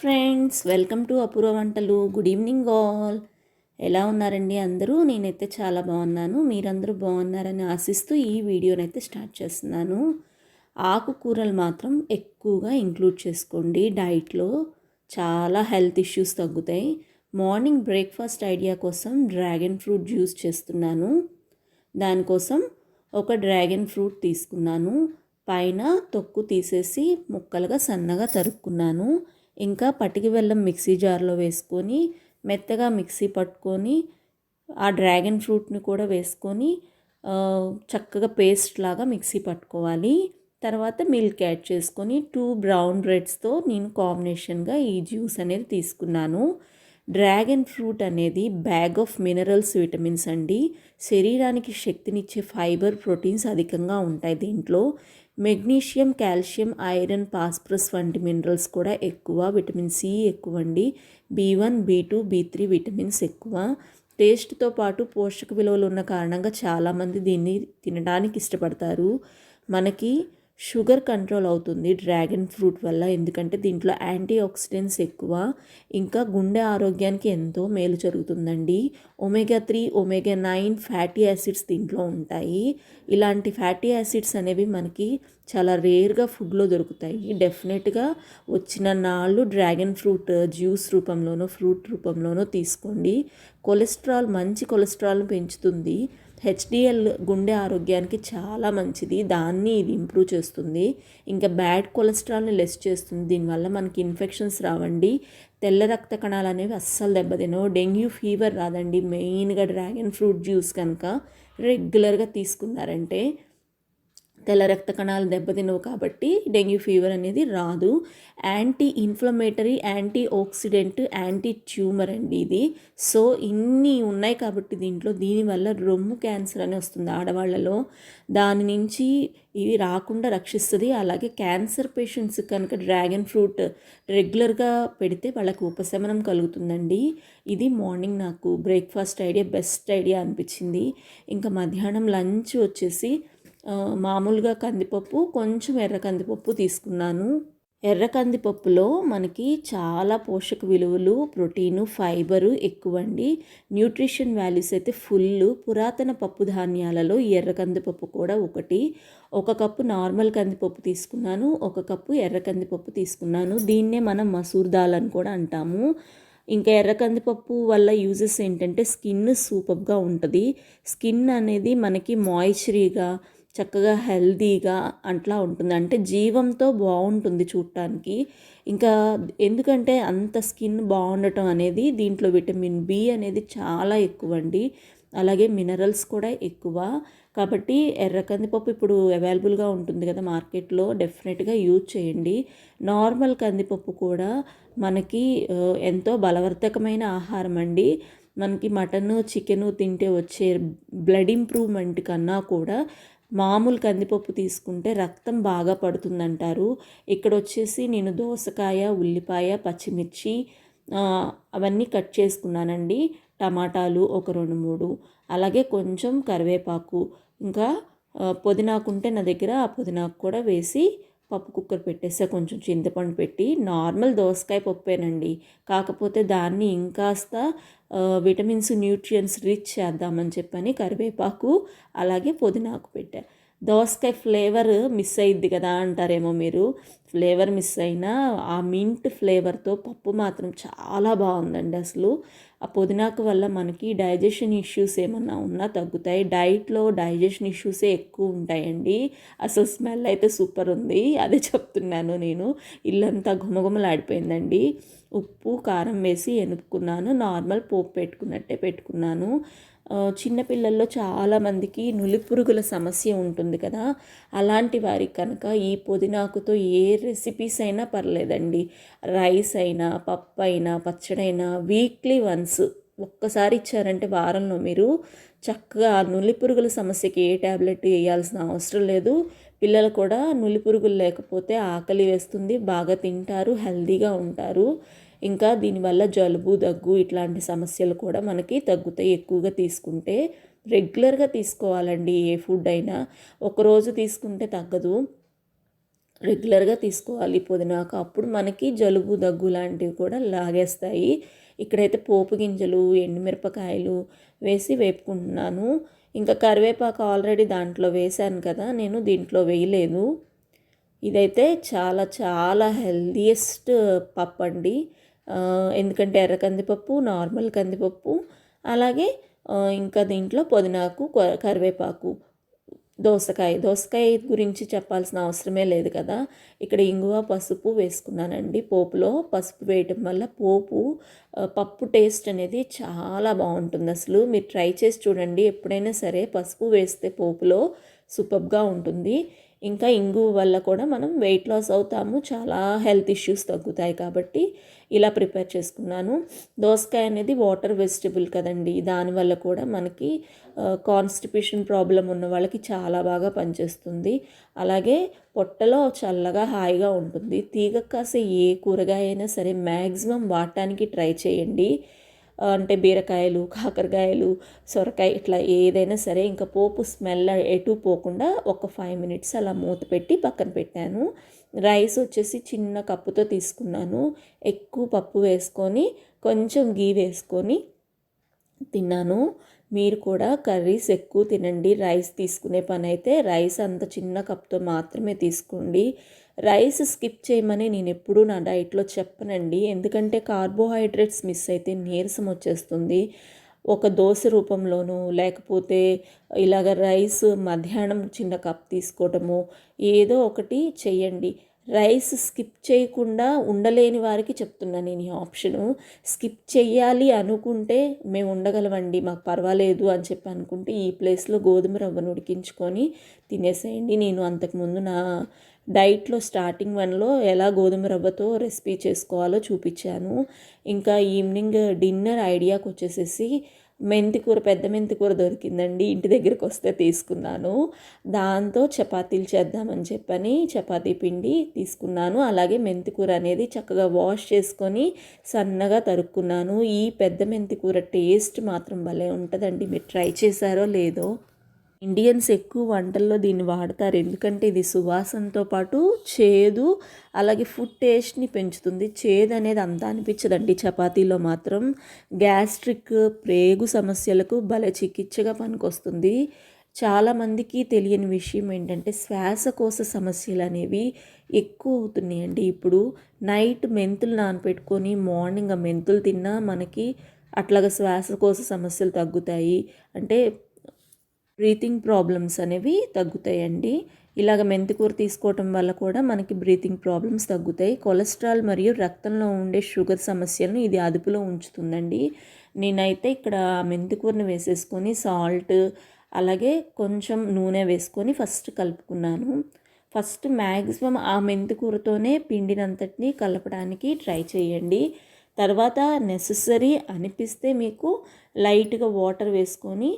Friends welcome to Apoorva Vantalu. Good evening all. ఎలా ఉన్నారండి అందరూ? నేనైతే చాలా బాగున్నాను. మీరందరూ బాగున్నారని ఆశిస్తూ ఈ వీడియోనైతే స్టార్ట్ చేస్తున్నాను. ఆకుకూరలు మాత్రం ఎక్కువగా ఇంక్లూడ్ చేసుకోండి. డైట్లో చాలా హెల్త్ ఇష్యూస్ తగ్గుతాయి. మార్నింగ్ బ్రేక్ఫాస్ట్ ఐడియా కోసం డ్రాగన్ ఫ్రూట్ జ్యూస్ చేస్తున్నాను. దానికోసం ఒక డ్రాగన్ ఫ్రూట్ తీసుకున్నాను. పైన తొక్కు తీసేసి ముక్కలుగా సన్నగా తరుక్కున్నాను. ఇంకా పటికి బెల్లం మిక్సీ జార్లో వేసుకొని మెత్తగా మిక్సీ పట్టుకొని ఆ డ్రాగన్ ఫ్రూట్ని కూడా వేసుకొని చక్కగా పేస్ట్ లాగా మిక్సీ పట్టుకోవాలి. తర్వాత మిల్క్ యాడ్ చేసుకొని టూ బ్రౌన్ బ్రెడ్స్తో నేను కాంబినేషన్గా ఈ జ్యూస్ అనేది తీసుకున్నాను. డ్రాగన్ ఫ్రూట్ అనేది బ్యాగ్ ఆఫ్ మినరల్స్ విటమిన్స్ అండి. శరీరానికి శక్తినిచ్చే ఫైబర్ ప్రోటీన్స్ అధికంగా ఉంటాయి దీంట్లో. మెగ్నీషియం కాల్షియం ఐరన్ పాస్ప్రస్ వంటి మినరల్స్ కూడా ఎక్కువ విటమిన్ సి ఎక్కువ అండి B one B two B three vitamins ఎక్కువ. టేస్ట్తో పాటు పోషక విలువలు ఉన్న కారణంగా చాలామంది దీన్ని తినడానికి ఇష్టపడతారు. మనకి షుగర్ కంట్రోల్ అవుతుంది డ్రాగన్ ఫ్రూట్ వల్ల. ఎందుకంటే దీంట్లో యాంటీ ఆక్సిడెంట్స్ ఎక్కువ. ఇంకా గుండె ఆరోగ్యానికి ఎంతో మేలు జరుగుతుందండి. Omega three omega nine fatty acids దీంట్లో ఉంటాయి. ఇలాంటి ఫ్యాటీ యాసిడ్స్ అనేవి మనకి చాలా రేర్గా ఫుడ్లో దొరుకుతాయి. డెఫినెట్గా వచ్చిన నాళ్ళు డ్రాగన్ ఫ్రూట్ జ్యూస్ రూపంలోనో ఫ్రూట్ రూపంలోనో తీసుకోండి. కొలెస్ట్రాల్ మంచి కొలెస్ట్రాల్ను పెంచుతుంది. హెచ్డిఎల్ గుండె ఆరోగ్యానికి చాలా మంచిది. దాన్ని ఇది ఇంప్రూవ్ చేస్తుంది. ఇంకా బ్యాడ్ కొలెస్ట్రాల్ని లెస్ చేస్తుంది. దీనివల్ల మనకి ఇన్ఫెక్షన్స్ రావండి. తెల్ల రక్త కణాలు అనేవి అస్సలు దెబ్బతినవు. డెంగ్యూ ఫీవర్ రాదండి. మెయిన్గా డ్రాగన్ ఫ్రూట్ జ్యూస్ కనుక రెగ్యులర్గా తీసుకున్నారంటే తెల్ల రక్త కణాలు దెబ్బతినవు కాబట్టి డెంగ్యూ ఫీవర్ అనేది రాదు. Anti inflammatory anti oxidant anti tumour అండి ఇది. సో ఇన్ని ఉన్నాయి కాబట్టి దీంట్లో దీనివల్ల రొమ్ము క్యాన్సర్ అని వస్తుంది ఆడవాళ్ళలో. దాని నుంచి ఇవి రాకుండా రక్షిస్తుంది. అలాగే క్యాన్సర్ పేషెంట్స్ కనుక డ్రాగన్ ఫ్రూట్ రెగ్యులర్గా పెడితే వాళ్ళకి ఉపశమనం కలుగుతుందండి. ఇది మార్నింగ్ నాకు బ్రేక్ఫాస్ట్ ఐడియా బెస్ట్ ఐడియా అనిపించింది. ఇంకా మధ్యాహ్నం లంచ్ వచ్చేసి మామూలుగా కందిపప్పు కొంచెం ఎర్ర కందిపప్పు తీసుకున్నాను. ఎర్ర కందిపప్పులో మనకి చాలా పోషక విలువలు ప్రోటీను ఫైబరు ఎక్కువ అండి న్యూట్రిషన్ వాల్యూస్ అయితే ఫుల్ పురాతన పప్పు ధాన్యాలలో ఎర్ర కందిపప్పు కూడా ఒకటి. ఒక కప్పు నార్మల్ కందిపప్పు తీసుకున్నాను. ఒక కప్పు ఎర్ర కందిపప్పు తీసుకున్నాను. దీన్నే మనం మసూర్ దాల్ అని కూడా అంటాము. ఇంకా ఎర్ర కందిపప్పు వల్ల యూజెస్ ఏంటంటే స్కిన్ సూపర్గా ఉంటుంది. స్కిన్ అనేది మనకి మాయిశ్చరీగా చక్కగా హెల్దీగా అట్లా ఉంటుంది. అంటే జీవంతో బాగుంటుంది చూడటానికి. ఇంకా ఎందుకంటే అంత స్కిన్ బాగుండటం అనేది దీంట్లో విటమిన్ బి అనేది చాలా ఎక్కువ అండి అలాగే మినరల్స్ కూడా ఎక్కువ. కాబట్టి ఎర్ర కందిపప్పు ఇప్పుడు అవైలబుల్గా ఉంటుంది కదా మార్కెట్లో డెఫినెట్గా యూజ్ చేయండి. నార్మల్ కందిపప్పు కూడా మనకి ఎంతో బలవర్ధకమైన ఆహారం అండి. మనకి మటను చికెను తింటే వచ్చే బ్లడ్ ఇంప్రూవ్మెంట్ కన్నా కూడా మామూలు కందిపప్పు తీసుకుంటే రక్తం బాగా పడుతుందంటారు. ఇక్కడ వచ్చేసి నేను దోసకాయ ఉల్లిపాయ పచ్చిమిర్చి అవన్నీ కట్ చేసుకున్నానండి. టమాటాలు ఒక రెండు మూడు. అలాగే కొంచెం కరివేపాకు. ఇంకా పుదీనాకు ఉంటే నా దగ్గర ఆ పుదీనాకు కూడా వేసి పప్పు కుక్కర్ పెట్టేస్తే కొంచెం చింతపండు పెట్టి నార్మల్ దోసకాయ పప్పేనండి. కాకపోతే దాన్ని ఇంకాస్త విటమిన్స్ న్యూట్రియన్స్ రిచ్ చేద్దామని చెప్పని కరివేపాకు అలాగే పుదీనాకు పెట్టా. దోసకాయ ఫ్లేవర్ మిస్ అయ్యిద్ది కదా అంటారేమో మీరు. ఫ్లేవర్ మిస్ అయినా ఆ మింట్ ఫ్లేవర్తో పప్పు మాత్రం చాలా బాగుందండి అసలు. ఆ పుదీనాకు వల్ల మనకి డైజెషన్ ఇష్యూస్ ఏమన్నా ఉన్నా తగ్గుతాయి. డైట్లో డైజెషన్ ఇష్యూసే ఎక్కువ ఉంటాయండి. అసలు స్మెల్ అయితే సూపర్ ఉంది. అదే చెప్తున్నాను నేను. ఇల్లంతా ఘుమఘుమలాడిపోయిందండి. ఉప్పు కారం వేసి ఎనుపుకున్నాను నార్మల్ పోపు పెట్టుకున్నట్టే పెట్టుకున్నాను. చిన్నపిల్లల్లో చాలామందికి నులిపురుగుల సమస్య ఉంటుంది కదా. అలాంటి వారికి కనుక ఈ పుదీనాకుతో ఏ రెసిపీస్ అయినా పర్లేదండి. రైస్ అయినా పప్పు అయినా పచ్చడైనా వీక్లీ వన్స్ ఒక్కసారి ఇచ్చారంటే వారంలో మీరు చక్కగా నులిపురుగుల సమస్యకి ఏ ట్యాబ్లెట్ వేయాల్సిన అవసరం లేదు. పిల్లలు కూడా నులిపురుగులు లేకపోతే ఆకలి వేస్తుంది బాగా తింటారు హెల్తీగా ఉంటారు. ఇంకా దీనివల్ల జలుబు దగ్గు ఇట్లాంటి సమస్యలు కూడా మనకి తగ్గుతాయి. ఎక్కువగా తీసుకుంటే రెగ్యులర్గా తీసుకోవాలండి ఏ ఫుడ్ అయినా. ఒకరోజు తీసుకుంటే తగ్గదు. రెగ్యులర్గా తీసుకోవాలి పుదీనాకు అప్పుడు మనకి జలుబు దగ్గు లాంటివి కూడా లాగేస్తాయి. ఇక్కడైతే పోపు గింజలు ఎండుమిరపకాయలు వేసి వేపుకుంటున్నాను. ఇంకా కరివేపాకు ఆల్రెడీ దాంట్లో వేశాను కదా నేను దీంట్లో వేయలేదు. ఇదైతే చాలా చాలా హెల్దీయెస్ట్ పప్పు అండి ఎందుకంటే ఎర్ర కందిపప్పు నార్మల్ కందిపప్పు అలాగే ఇంకా దీంట్లో పుదీనాకు కరివేపాకు దోసకాయ. దోసకాయ గురించి చెప్పాల్సిన అవసరమే లేదు కదా. ఇక్కడ ఇంగువ పసుపు వేసుకున్నానండి. పోపులో పసుపు వేయటం వల్ల పోపు పప్పు టేస్ట్ అనేది చాలా బాగుంటుంది అసలు. మీరు ట్రై చేసి చూడండి. ఎప్పుడైనా సరే పసుపు వేస్తే పోపులో సూపర్గా ఉంటుంది. ఇంకా ఇంగు వల్ల కూడా మనం వెయిట్ లాస్ అవుతాము. చాలా హెల్త్ ఇష్యూస్ తగ్గుతాయి కాబట్టి ఇలా ప్రిపేర్ చేసుకున్నాను. దోసకాయ అనేది వాటర్ వెజిటబుల్ కదండి. దానివల్ల కూడా మనకి కాన్స్టిపేషన్ ప్రాబ్లం ఉన్న వాళ్ళకి చాలా బాగా పనిచేస్తుంది. అలాగే పొట్టలో చల్లగా హాయిగా ఉంటుంది. తీగ కాసే ఏ కూరగాయ అయినా సరే మ్యాక్సిమం వాడటానికి ట్రై చేయండి. అంటే బీరకాయలు కాకరకాయలు సొరకాయ ఇట్లా ఏదైనా సరే ఇంకా పోపు స్మెల్ ఎటు పోకుండా ఒక ఫైవ్ మినిట్స్ అలా మూత పెట్టి పక్కన పెట్టాను. రైస్ వచ్చేసి చిన్న కప్పుతో తీసుకున్నాను. ఎక్కువ పప్పు వేసుకొని కొంచెం గీ వేసుకొని తిన్నాను. మీరు కూడా కర్రీస్ ఎక్కువ తినండి. రైస్ తీసుకునే పని అయితే రైస్ అంత చిన్న కప్తో మాత్రమే తీసుకోండి. రైస్ స్కిప్ చేయమని నేను ఎప్పుడూ నా డైట్లో చెప్పనండి. ఎందుకంటే కార్బోహైడ్రేట్స్ మిస్ అయితే నీరసం వచ్చేస్తుంది. ఒక దోశ రూపంలోనూ లేకపోతే ఇలాగ రైస్ మధ్యాహ్నం చిన్న కప్ తీసుకోవటము ఏదో ఒకటి చెయ్యండి. రైస్ స్కిప్ చేయకుండా ఉండలేని వారికి చెప్తున్నాను నేను ఈ ఆప్షను. స్కిప్ చెయ్యాలి అనుకుంటే మేము ఉండగలమండి మాకు పర్వాలేదు అని చెప్పి అనుకుంటే ఈ ప్లేస్లో గోధుమ రవ్వను ఉడికించుకొని తినేసేయండి. నేను అంతకుముందు నా డైట్లో స్టార్టింగ్ వన్లో ఎలా గోధుమ రవ్వతో రెసిపీ చేసుకోవాలో చూపించాను. ఇంకా ఈవినింగ్ డిన్నర్ ఐడియాకి వచ్చేసేసి మెంతికూర పెద్ద మెంతికూర దొరికిందండి. ఇంటి దగ్గరికి వస్తే తీసుకున్నాను. దాంతో చపాతీలు చేద్దామని చెప్పని చపాతీ పిండి తీసుకున్నాను. అలాగే మెంతికూర అనేది చక్కగా వాష్ చేసుకొని సన్నగా తరుక్కున్నాను. ఈ పెద్ద మెంతికూర టేస్ట్ మాత్రం భలే ఉంటుందండి. మీరు ట్రై చేశారో లేదో. ఇండియన్స్ ఎక్కువ వంటల్లో దీన్ని వాడతారు. ఎందుకంటే ఇది సువాసనతో పాటు చేదు అలాగే ఫుడ్ టేస్ట్ని పెంచుతుంది. చేదు అనేది అంత అనిపించదండి. చపాతీలో మాత్రం గ్యాస్ట్రిక్ ప్రేగు సమస్యలకు భలే చికిత్సగా పనికొస్తుంది. చాలామందికి తెలియని విషయం ఏంటంటే శ్వాసకోశ సమస్యలు అనేవి ఎక్కువ అవుతున్నాయండి. ఇప్పుడు నైట్ మెంతులు నానపెట్టుకొని మార్నింగ్ ఆ మెంతులు తిన్నా మనకి అట్లాగా శ్వాసకోశ సమస్యలు తగ్గుతాయి. అంటే బ్రీతింగ్ ప్రాబ్లమ్స్ అనేవి తగ్గుతాయండి. ఇలాగ మెంతికూర తీసుకోవటం వల్ల కూడా మనకి బ్రీతింగ్ ప్రాబ్లమ్స్ తగ్గుతాయి. కొలెస్ట్రాల్ మరియు రక్తంలో ఉండే షుగర్ సమస్యలను ఇది అదుపులో ఉంచుతుందండి. నేనైతే ఇక్కడ మెంతికూరని వేసేసుకొని సాల్ట్ అలాగే కొంచెం నూనె వేసుకొని ఫస్ట్ కలుపుకున్నాను. ఫస్ట్ మ్యాక్సిమం ఆ మెంతికూరతోనే పిండినంతటిని కలపడానికి ట్రై చేయండి. తర్వాత నెససరీ అనిపిస్తే మీకు లైట్గా వాటర్ వేసుకొని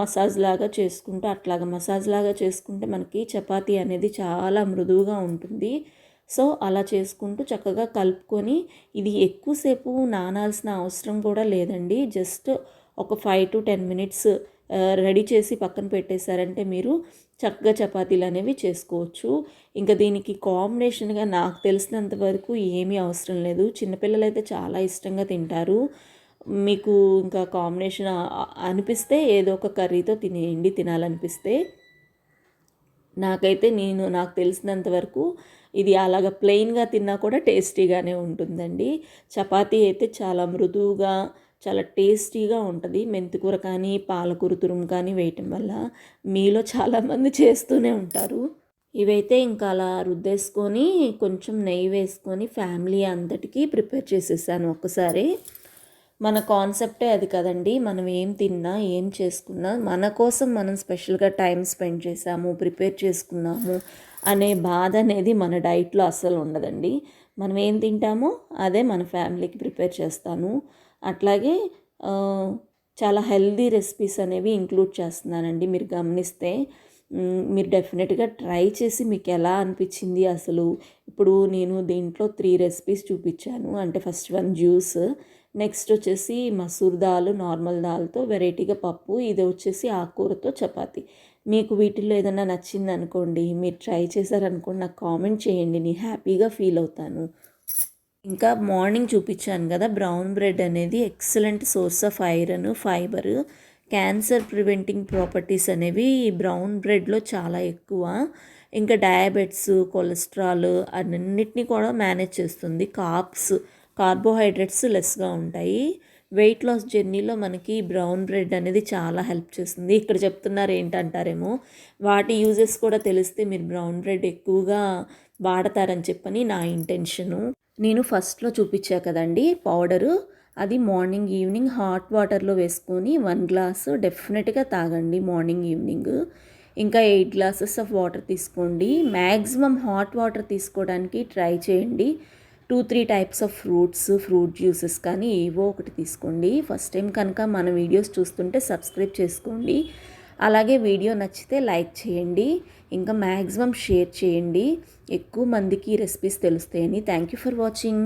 మసాజ్ లాగా చేసుకుంటూ అట్లాగా మసాజ్ లాగా చేసుకుంటే మనకి చపాతీ అనేది చాలా మృదువుగా ఉంటుంది. సో అలా చేసుకుంటూ చక్కగా కలుపుకొని ఇది ఎక్కువసేపు నానాల్సిన అవసరం కూడా లేదండి. జస్ట్ ఒక five to ten minutes ready చేసి పక్కన పెట్టేశారంటే మీరు చక్కగా చపాతీలు అనేవి చేసుకోవచ్చు. ఇంకా దీనికి కాంబినేషన్గా నాకు తెలిసినంత వరకు ఏమీ అవసరం లేదు. చిన్నపిల్లలు అయితే చాలా ఇష్టంగా తింటారు. మీకు ఇంకా కాంబినేషన్ అనిపిస్తే ఏదో ఒక కర్రీతో తినేయండి తినాలనిపిస్తే. నాకైతే నేను నాకు తెలిసినంత వరకు ఇది అలాగ ప్లెయిన్గా తిన్నా కూడా టేస్టీగానే ఉంటుందండి. చపాతీ అయితే చాలా మృదువుగా చాలా టేస్టీగా ఉంటుంది. మెంతికూర కానీ పాలకూర తురుము కానీ వేయటం వల్ల మీలో చాలామంది చేస్తూనే ఉంటారు. ఇవైతే ఇంకా అలా రుద్దేసుకొని కొంచెం నెయ్యి వేసుకొని ఫ్యామిలీ అంతటికీ ప్రిపేర్ చేసేసాను ఒక్కసారి. మన కాన్సెప్టే అది కదండి. మనం ఏం తిన్నా ఏం చేసుకున్నా మన కోసం మనం స్పెషల్గా టైం స్పెండ్ చేసాము ప్రిపేర్ చేసుకున్నాము అనే బాధ అనేది మన డైట్లో అస్సలు ఉండదండి. మనం ఏం తింటామో అదే మన ఫ్యామిలీకి ప్రిపేర్ చేస్తాను. అట్లాగే చాలా హెల్దీ రెసిపీస్ అనేవి ఇంక్లూడ్ చేస్తున్నానండి. మీరు గమనిస్తే మీరు డెఫినెట్గా ట్రై చేసి మీకు ఎలా అనిపించింది అసలు? ఇప్పుడు నేను దీంట్లో త్రీ రెసిపీస్ చూపించాను. అంటే ఫస్ట్ వన్ జ్యూస్ నెక్స్ట్ వచ్చేసి మసూర్ దాల్ నార్మల్ దాల్తో వెరైటీగా పప్పు ఇది వచ్చేసి ఆకుకూరతో చపాతి. మీకు వీటిల్లో ఏదైనా నచ్చింది అనుకోండి మీరు ట్రై చేశారనుకోండి నాకు కామెంట్ చేయండి నేను హ్యాపీగా ఫీల్ అవుతాను. ఇంకా మార్నింగ్ చూపించాను కదా బ్రౌన్ బ్రెడ్ అనేది excellent source of iron fibre cancer preventing properties అనేవి బ్రౌన్ బ్రెడ్లో చాలా ఎక్కువ. ఇంకా డయాబెట్స్ కొలెస్ట్రాల్ అన్నిటినీ కూడా మేనేజ్ చేస్తుంది. కాప్స్ కార్బోహైడ్రేట్స్ లెస్గా ఉంటాయి. వెయిట్ లాస్ జర్నీలో మనకి బ్రౌన్ బ్రెడ్ అనేది చాలా హెల్ప్ చేస్తుంది. ఇక్కడ చెప్తున్నారు ఏంటంటారేమో వాటి యూజెస్ కూడా తెలిస్తే మీరు బ్రౌన్ బ్రెడ్ ఎక్కువగా వాడతారని చెప్పని నా ఇంటెన్షను. నేను ఫస్ట్లో చూపించా కదండి పౌడరు. అది మార్నింగ్ ఈవినింగ్ హాట్ వాటర్లో వేసుకొని వన్ గ్లాసు డెఫినెట్గా తాగండి మార్నింగ్ ఈవినింగ్. ఇంకా ఎయిట్ గ్లాసెస్ ఆఫ్ వాటర్ తీసుకోండి. మ్యాక్సిమం హాట్ వాటర్ తీసుకోవడానికి ట్రై చేయండి. Two three types of fruits fruit juices కానీ ఏవో ఒకటి తీసుకోండి. ఫస్ట్ టైం కనుక మన వీడియోస్ చూస్తుంటే సబ్స్క్రైబ్ చేసుకోండి. అలాగే వీడియో నచ్చితే లైక్ చేయండి. ఇంకా మ్యాక్సిమం షేర్ చేయండి. ఎక్కువ మందికి recipes తెలుస్తాయని. Thank you for watching.